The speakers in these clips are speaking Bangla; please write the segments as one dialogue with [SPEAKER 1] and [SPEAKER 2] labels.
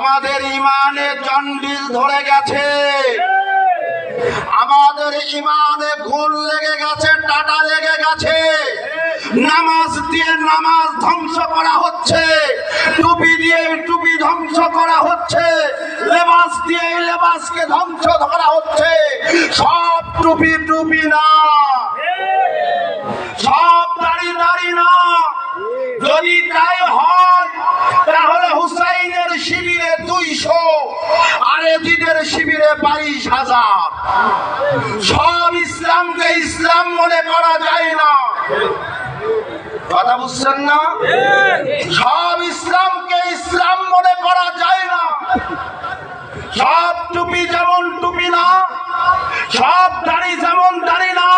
[SPEAKER 1] আমাদের ইমানে চন্ডিল ধরে গেছে। আমাদের ইমানে ঘুল লেগে গেছে, টাটা লেগে গেছে। নামাজ দিয়ে নামাজ ধ্বংস করা হচ্ছে, টুপি দিয়ে টুপি ধ্বংস করা হচ্ছে, লেবাস দিয়ে লেবাসকে ধ্বংস করা হচ্ছে। সব টুপি টুপি না। সব দাড়ি দাড়ি না। যদি তাই হয় তাহলে হুসাইনের শিবিরে দুইশো আর শিবিরে বাইশ হাজার। সব ইসলামকে ইসলাম মনে করা যায় না। কথা বুঝছেন না? সব ইসলামকে ইসলাম মনে করা যায় না। সব টুপি যেমন টুপি না, সব দাড়ি যেমন দাড়ি না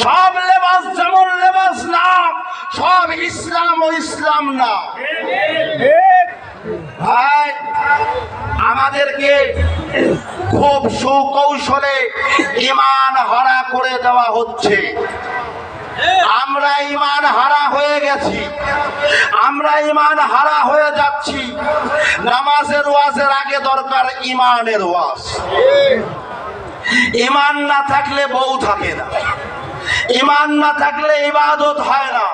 [SPEAKER 1] সব লেবাস যেমন লেবাস না, সব ইসলাম ও ইসলাম না। ভাই, আমাদেরকে খুব সুকৌশলে ইমান হারা করে দেওয়া হচ্ছে। আমরা ইমান হারা হয়ে গেছি। আমরা ইমান হারা হয়ে যাচ্ছি। নামাজের ওয়াজের আগে দরকার ইমানের ওয়াজ। ইমান না থাকলে বউ থাকে না। ইমান না থাকলে ইবাদত হয় না।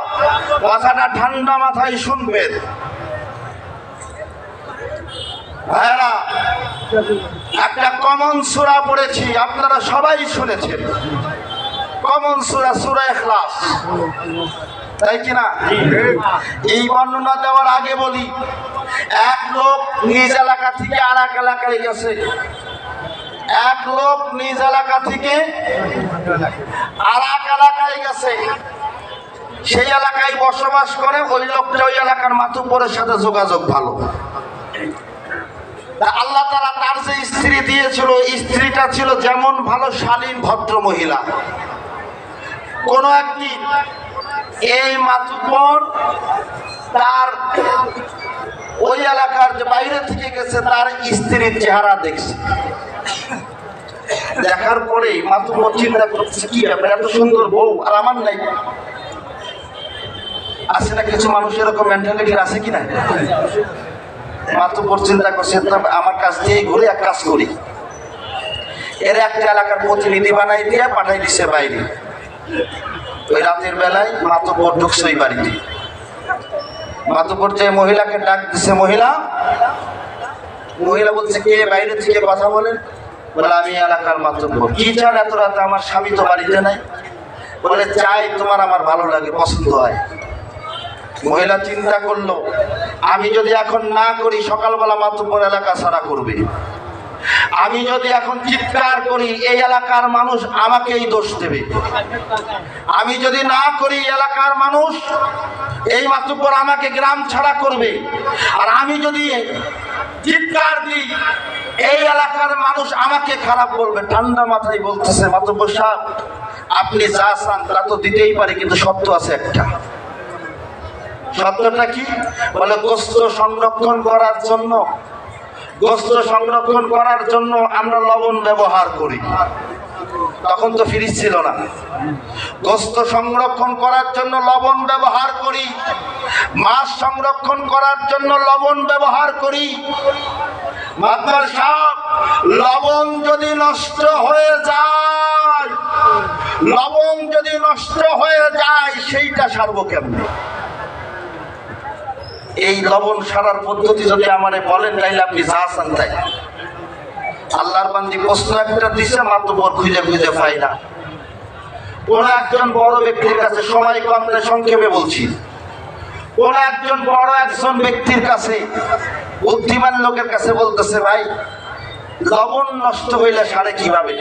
[SPEAKER 1] কথাটা ঠান্ডা মাথায় শুনবেন। একটা কমন সুরা পড়েছি, আপনারা সবাই শুনেছেন। কমন সুরা সুরা এখলাস তাই কিনা এই বর্ণনা দেওয়ার আগে বলি, এক লোক নিজ এলাকা থেকে আর এক এলাকায় গেছে। এক লোক নিজ এলাকা থেকে আর এক এলাকায় গেছে। সেই এলাকায় বসবাস করে, ওই লোকটা ওই এলাকার মাতুব্বরের সাথে যোগাযোগ ভালো। আল্লাহ তারা তার যে স্ত্রী দিয়েছিল স্ত্রীটা ছিল যেমন ভালো শালীন ভদ্র মহিলা। কোন একদিন এই মাতুব্বর তার ওই এলাকার যে বাইরে থেকে গেছে, তার স্ত্রীর চেহারা দেখছে। দেখার পরে মাতুব্বর চিন্তা করতেছে, কি ব্যাপার, এত সুন্দর বউ, আর আমার নাই। আছে না কিছু মানুষ এরকম মেন্টালিটির আছে কি না? মাতুব্বর চিন্তা করছে আমার কাছ দিয়ে ঘুরে এক কাজ করি। এর একটা এলাকার প্রতিনিধি বানাই দিয়ে পাঠাই দিছে বাইরে। ওই রাতের বেলায় মাতুব্বর ঢুকছে ওই বাড়িতে। মাতুব্বর যে মহিলাকে ডাক দিছে, মহিলা মহিলা বলছে, কে বাইরে থেকে কথা বলেন বলে, আমি এলাকার মাত্র কি চান এত রাতে? আমার স্বামী তো বাড়িতে নাই। বলে, চাই তোমার আমার ভালো লাগে, পছন্দ হয়। মহিলা চিন্তা করল, আমি যদি এখন না করি, সকালবেলা মাতুব্বর এলাকা ছাড়া করবে। আমি যদি এখন চিৎকার করি, এই এলাকার মানুষ আমাকেই দোষ দেবে। আমি যদি না করি এলাকার মানুষ এই মাতুব্বর আমাকে গ্রাম ছাড়া করবে। আর আমি যদি চিৎকার দিই এই এলাকার মানুষ আমাকে খারাপ বলবে, ঠান্ডা মাথায় বলতেছে মাতুব্বর সাহেব, আপনি যা চান তা তো দিতেই পারে, কিন্তু সত্য আছে একটা। সত্যটা কি? বলে গোস্ত সংরক্ষণ করার জন্য, গোস্ত সংরক্ষণ করার জন্য আমরা লবণ ব্যবহার করি। তখন তো ফ্রিজ ছিল না। গোস্ত সংরক্ষণ করার জন্য লবণ ব্যবহার করি, মাছ সংরক্ষণ করার জন্য লবণ ব্যবহার করি মাতবার সাহেব লবণ যদি নষ্ট হয়ে যায়, লবণ যদি নষ্ট হয়ে যায়, সেইটা সারবো কেমনে? এই লবণ সারার পদ্ধতি যদি আমারে বলেন, তাইলে আপনি যা আসান তাই। আল্লাহর বান্দি প্রশ্ন একটা দিছে মাত্র খুঁজে খুঁজে পাই না। কোন একজন বড় ব্যক্তির কাছে সময় কম সংক্ষেপে বলছি। কোন একজন বড় একজন ব্যক্তির কাছে বুদ্ধিমান লোকের কাছে বলতেছে, ভাই, লবণ নষ্ট হইলে সারে কীভাবে?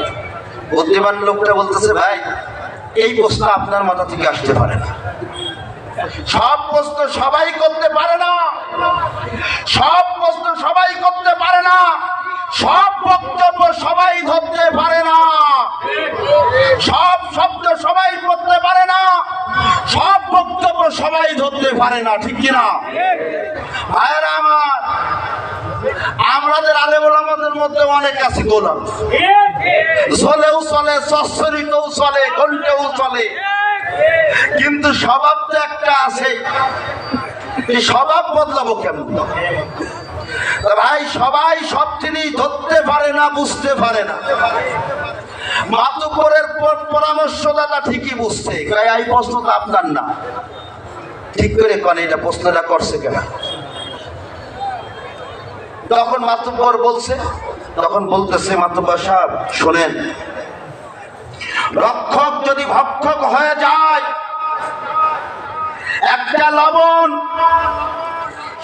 [SPEAKER 1] বুদ্ধিমান লোকটা বলতেছে, ভাই, এই প্রশ্ন আপনার মাথা থেকে আসতে পারে না। সব প্রশ্ন সবাই করতে পারে না। সব প্রশ্ন সবাই করতে পারে না। সব বক্তব্য সবাই ধরতে পারে না। সব শব্দ সবাই করতে পারে না। সব বক্তব্য সবাই ধরতে পারে না, ঠিক কিনা? ভাইরা আমার আমাদের আলেমুল আমাদের মধ্যে অনেক আছে গোলাম। চলেও চলে সচ্ছরিতও চলে, ঘন্টেও চলে। কিন্তু স্বভাব তো একটা আছে স্বভাব বদলাবো কেমন? ভাই, সবাই সব জিনিস ধরতে পারে না, বুঝতে পারে না। মাতুপুরের পরামর্শদাতা ঠিকই বুঝছে। এই প্রশ্ন তো আপনার না। ঠিক করে কন, এটা প্রশ্নটা করছে কেন? তখন মাতুব্বর বলছে, তখন বলতেছে মাতুব্বর সাহেব, শোনেন, রক্ষক যদি ভক্ষক হয়ে যায়, একটা লবণ,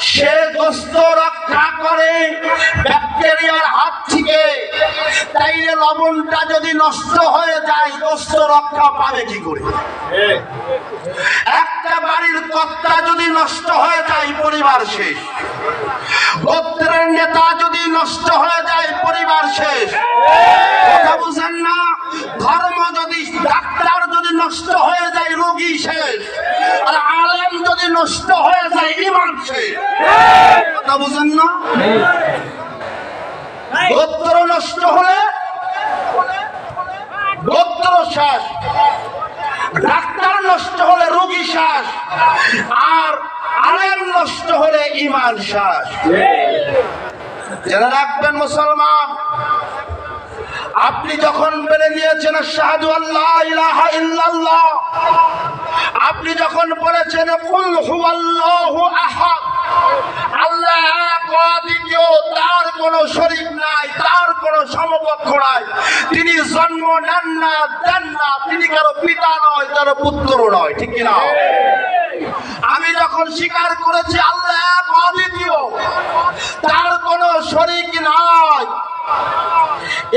[SPEAKER 1] সে দোস্ত করে ব্যাকটেরিয়ার হাত থেকে, তাইলে লবণটা যদি নষ্ট হয়ে যায় দোস্ত রক্ষা পাবে কি করে? একটা বাড়ির কর্তা যদি নষ্ট হয়ে যায়, পরিবার শেষ। গোত্রের নেতা যদি নষ্ট হয়ে যায়, পরিবার শেষ। কথা বুঝেন না? ধর্ম যদি ডাক্তার যদি নষ্ট হয়ে যায়, রোগী শেষ। আর আলেম যদি নষ্ট হয়ে যায় ইমান শেষ। কথা বুঝেন না? গোত্র নষ্ট হলে, গোত্র শেষ। ডাক্তার নষ্ট হলে রোগী শ্বাস আর আলেম নষ্ট হলে ইমান শ্বাস জেনে রাখবেন মুসলমান আপনি যখন মেনে নিয়েছেন শাহাদু আল্লাহ ইলাহা ইল্লাল্লাহ, আপনি যখন বলেছেন, কুল হুয়াল্লাহু আহাদ, আল্লাহ অদ্বিতীয় তার কোনো শরীক নাই, তার কোনো সমকক্ষ নাই। তিনি জন্ম নেন না, দেন না, তিনি কারও পিতা নয়, কারও পুত্র নয়, ঠিক কিনা? আমি যখন স্বীকার করেছি, আল্লাহ অদ্বিতীয় তার কোনো শরীক নাই।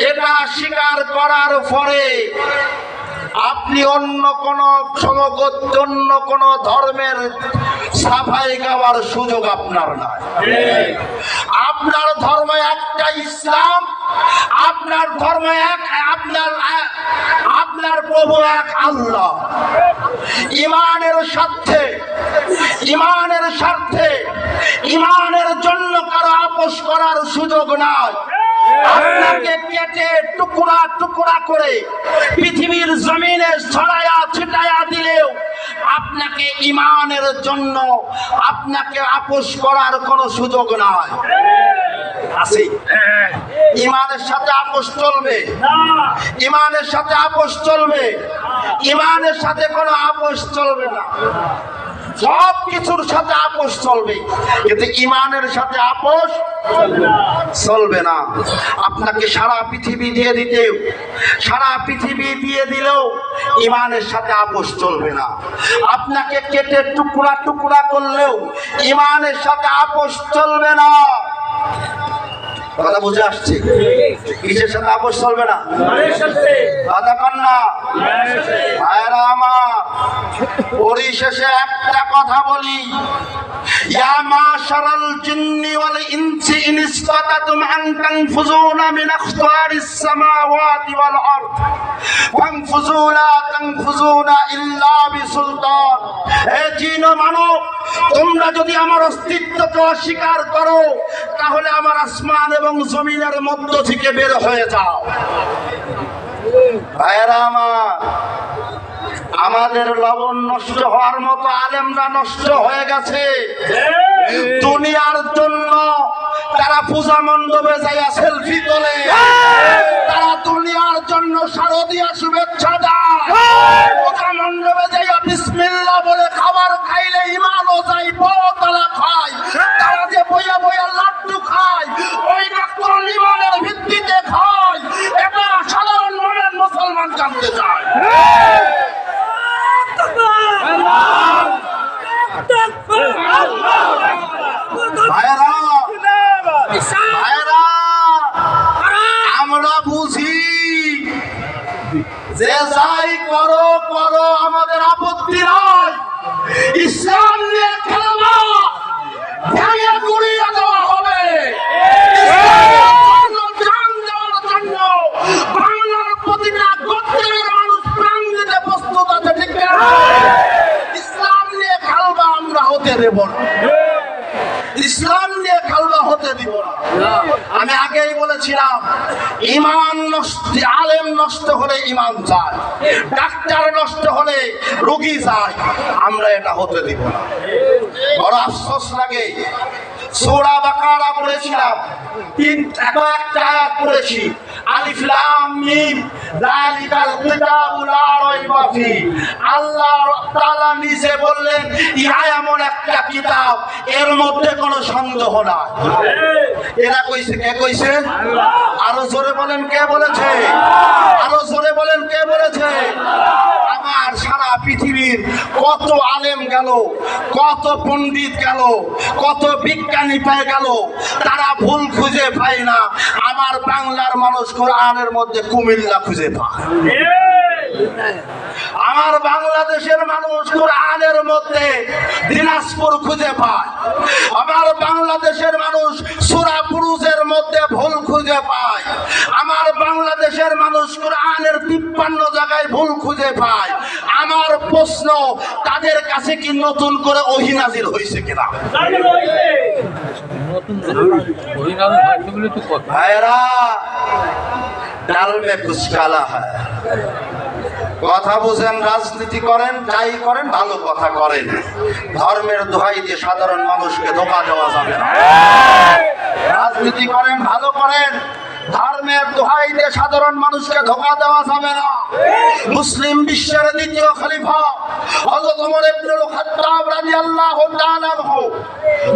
[SPEAKER 1] এটা স্বীকার করার পরে আপনি অন্য কোন সমগত অন্য কোন ধর্মের সাফাই গাওয়ার সুযোগ আপনার নাই। আপনার ধর্ম একটা ইসলাম, আপনার ধর্ম এক, আপনার আপনার প্রভু এক আল্লাহ। ইমানের স্বার্থে ইমানের স্বার্থে, ইমানের জন্য কারও আপোষ করার সুযোগ নাই। আপনাকে কেটে টুকরা টুকরা করে পৃথিবীর জমিনে ছড়ায়া ছিটায়া দিলেও আপনাকে ইমানের জন্য আপনাকে আপোষ করার কোনো সুযোগ আছে ইমানের সাথে আপোষ চলবে। ইমানের সাথে আপোষ চলবে। ইমানের সাথে কোনো আপোষ চলবে না। সব কিছুর সাথে আপোষ চলবে। কিন্তু ইমানের সাথে আপোষ চলবে না। আপনাকে সারা পৃথিবী দিয়ে দিতেও সারা পৃথিবী দিয়ে দিলেও ইমানের সাথে আপোষ চলবে না। আপনাকে কেটে টুকরা টুকরা করলেও ইমানের সাথে আপোষ চলবে না। কথা বুঝে আসছে? কিসের সাথে আপোষ চলবে না? কথা কন্যা ভাইরা আমার পরিশেষে একটা কথা বলি। ইয়া জিন্নি ওয়াল ইনসি ইন ইসতাতাতুম আন তানফুজুনা মিন আখতারিস সামাওয়াতি ওয়াল আরদ। তানফুজুনা ইল্লা বিসুলতান। হে জিন মানব, তোমরা যদি আমার অস্তিত্বকে অস্বীকার করো, তাহলে আমার আসমান এবং জমিনের মধ্য থেকে বের হয়ে যাও। ভাইয়েরা আমার আমাদের লবণ নষ্ট হওয়ার মতো আলেমরা নষ্ট হয়ে গেছে। দুনিয়ার জন্য তারা পূজা মণ্ডপে যাইয়া সেলফি তোলে। তারা দুনিয়ার জন্য শারদীয় শুভেচ্ছা দেয়। পূজা মণ্ডপে যাইয়া বিসমিল্লাহ বলে খাবার খাইলে ইমানও যাই তারা খায় তারা যে বইয়া বইয়া লাড্ডু খায় ওই ডাক্তার ইমানের ভিত্তিতে খায়। এটা সাধারণ মনের মুসলমান জানতে চায় ভাইয়েরা ভাইয়েরা আমরা বুঝি যে যাই করো করো আমাদের আপত্তি নয় ইসলাম নিয়ে খেলবা ভেঙে গুড়িয়ে দেওয়া হবে ইসলামের জন্য জান দেওয়ার জন্য বাংলার প্রতিটা গোত্রের মানুষ প্রাণ দিতে প্রস্তুত আছে ঠিক না ইসলাম নিয়ে খেলবা আমরা হতে দেব না। ইসলাম নিয়ে খেলবা হতে দিব না। আমি আগেই বলেছিলাম, ইমান নষ্ট আলেম নষ্ট হলে ইমান যায় ডাক্তার নষ্ট হলে রোগী যায় আমরা এটা হতে দিব না। বড় আফসোস লাগে। সূরা বাকারা পড়েছিলাম। তিন একটা আয়াত পড়েছি। আলিফ লাম মিম, যালিকাল কিতাবু লা রাইবা ফি। আল্লাহ তাআলা নিজে বললেন, ইহা এমন একটা কিতাব, এর মধ্যে কোনো সন্দেহ নাই। এরা কইছে, কে কইছে? আরও জোরে বলেন, কে বলেছে? আরও জোরে বলেন, কে বলেছে? আমার পৃথিবীর কত আলেম গেল, কত পণ্ডিত গেল, কত বিজ্ঞানী পেয়ে গেল, তারা ভুল খুঁজে পায় না। আমার বাংলার মানুষ কোরআনের মধ্যে কুমিল্লা খুঁজে পায়। আমার বাংলাদেশের মানুষ কোরআনের মধ্যে দিনাজপুর খুঁজে পায়। আমার বাংলাদেশের মানুষ সুরা পুরুষের মধ্যে ভুল খুঁজে পায়। আমার বাংলাদেশের মানুষ কোরআনের তিপ্পান্ন জায়গায় ভুল খুঁজে পায়। আমার প্রশ্ন তাদের কাছে কি নতুন করে অহিনাজির হয়েছে কিনা? ভাইরা ডাল মে কুছ কালা হ্যায় কথা। বুঝেন রাজনীতি করেন যাই করেন ভালো কথা করেন। ধর্মের দোহাই দিয়ে সাধারণ মানুষকে ধোকা দেওয়া যাবে না। রাজনীতি করেন ভালো করেন। ধর্মের দোহাই দিয়ে সাধারণ মানুষকে ধোকা দেওয়া যাবে না। মুসলিম বিশ্বের দ্বিতীয় খলিফা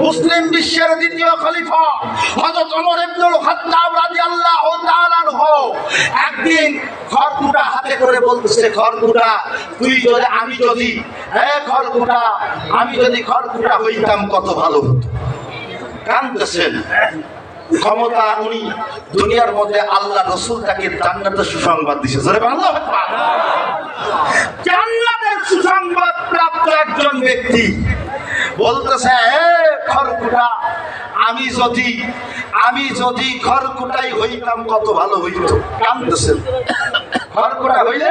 [SPEAKER 1] মুসলিম বিশ্বের দ্বিতীয় খলিফা হযরত ওমর ইবনুল একদিন হাতে করে বলতেছে খড়কুটা তুই যদি, আমি যদি হ্যাঁ খড়কুটা আমি যদি খড়কুটা হইতাম কত ভালো হতো। কান্দতেছেন ক্ষমতা উনি দুনিয়ার মধ্যে আল্লাহ রসুল তাকে জান্নাতের সুসংবাদ দিছে। জোরে বাংলা জান্নাতের সুসংবাদ প্রাপ্ত একজন ব্যক্তি বলতেছে, হে খড়কুটা, আমি যদি আমি যদি খড়কুটাই হইতাম কত ভালো হইত। কান্দতেছেন খড়কুটা হইলে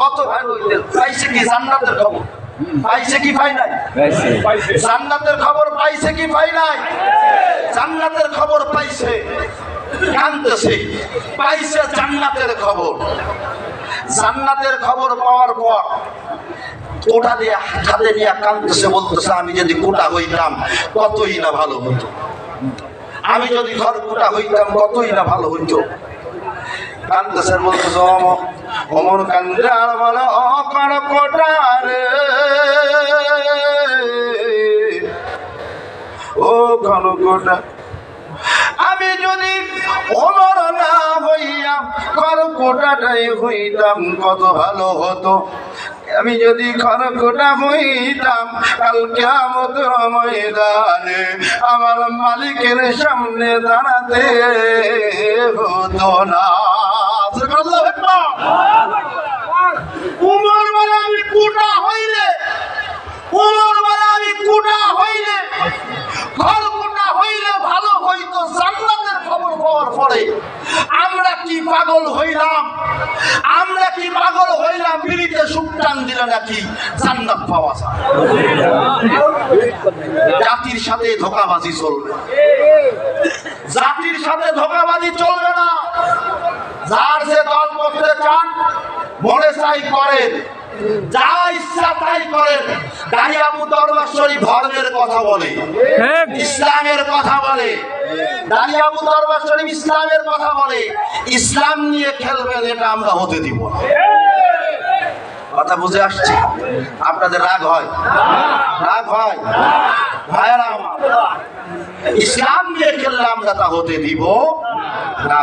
[SPEAKER 1] কত ভালো হইতেন? পাইছে কি জান্নাতের খবর? পাইছে কি পাই নাই? জান্নাতের খবর পাইছে কি পাই নাই? জান্নাতের খবর পাইছে। কানতেছে। পাইছে জান্নাতের খবর। জান্নাতের খবর পাওয়ার পর কোটা দিয়ে হাতে নিয়ে কানতেছে বলতেছে আমি যদি কোটা হইতাম কতই না ভালো হতো? আমি যদি ঘর কোটা হইতাম কতই না ভালো হইতো? কান্দতেছে বলতেছে অমর অমর কান্দে আর বলে অকর কোটার। ও ঘন কোটা, আমি যদি অমর না হইয়া খড়কোটাটাই হইতাম, কত ভালো হতো। আমি যদি খড়কোটা হইতাম কালকে আমাদের ময়দানে আমার মালিকের সামনে দাঁড়াতে হতো না। উমর বলে আমি হইলে, উমর বলে আমি হইলে, ঘর কুটা হইলে ভালো হইতো, জান্নাতের খবর পাওয়ার পরে আমরা কি পাগল হইলাম? আমরা কি পাগল হইলাম? বিড়িতে সুকটান দিলে নাকি জান্নাত পাওয়া যায়? জাতির সাথে ধোকাবাজি চলবে। জাতির সাথে ধোকাবাজি চলবে না। যার যে দল করতে চান মনে চাই করেন। যা ইচ্ছা তাই করেন। দাঁড়িয়াবু দরবার শরীফ ধর্মের কথা বলে ইসলামের কথা বলে। দাঁড়িয়াবু দরবার শরীফ ইসলামের কথা বলে। ইসলাম নিয়ে খেলবেন এটা আমরা হতে দিব না। কথা বুঝে আসছে? আপনাদের রাগ হয়? রাগ হয়? ভাইয়েরা আমার ইসলাম নিয়ে খেললে আমরা তা হতে দিব না।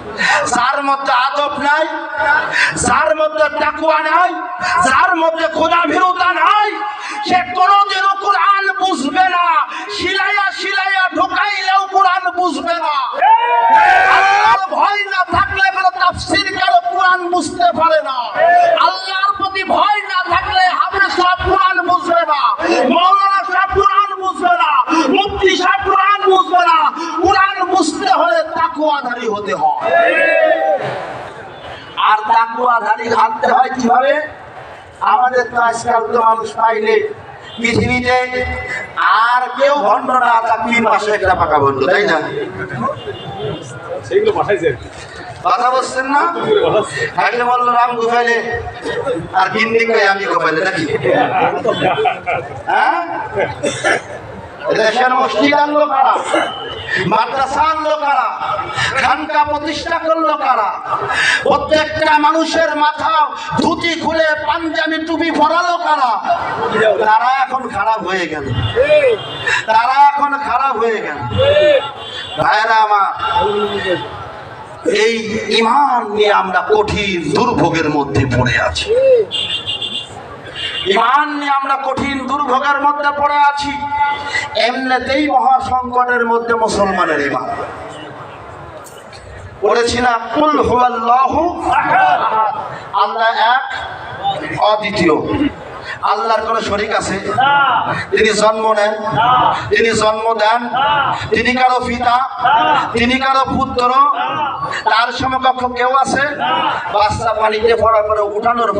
[SPEAKER 1] যার মধ্যে আদব নাই, যার মধ্যে টাকুয়া নাই, যার মধ্যে খোদা ভীরতা নাই, সে কোনোদিনও কোরআন বুঝবে না। শিলাইয়া শিলাইয়া ঢোকাইলেও কোরআন বুঝবে না। ভয় না থাকলে কোনো তাফসির কারও কোরআন বুঝতে পারে না আল্লাহর প্রতি ভয় না থাকলে হাফেজ সব কোরআন বুঝবে না মৌলানা সব কোরআন বুঝবে না মুফতি সব কোরআন বুঝবে না কোরআন বুঝতে হলে তাকুয়াধারী হতে হয় হাতে আমাদের তো আজকাল তো মানুষ পাইলে পৃথিবীতে আর কেউ ভণ্ড না থাক তিন মাসে একটা পাকা ভণ্ড তাই না? কথা বলছেন না? খাইলে বলল রাম গোপাইলে আর গিন্নি কই আমি গোপাইলে নাকি? হ্যাঁ? দেশের মসজিদ আনলো কারা মাদ্রাসা আনলো কারা খানকা প্রতিষ্ঠা করল কারা? প্রত্যেকটা মানুষের মাথা ধুতি খুলে পাঞ্জাবি টুপি পরালো কারা? তারা এখন খারাপ হয়ে গেল। তারা এখন খারাপ হয়ে গেল। ভাইরা আমার, এই ইমান নিয়ে আমরা কঠিন দুর্ভোগের মধ্যে পড়ে আছি। ইমান নিয়ে আমরা কঠিন দুর্ভোগের মধ্যে পড়ে আছি। এমনিতেই মহা সংকটের মধ্যে মুসলমানের ইমান। পড়েছি না, কুল হুয়াল্লাহু আল্লাহ এক, অদ্বিতীয়। আল্লাহর কোন শরিক আছে? তিনি জন্ম নেন। তিনি জন্ম দেন। তিনি কারও পিতা। তিনি কারও পুত্র। তার সমকক্ষ কেউ আছে? বাচ্চা পানিতে পড়া করে উঠানোর পর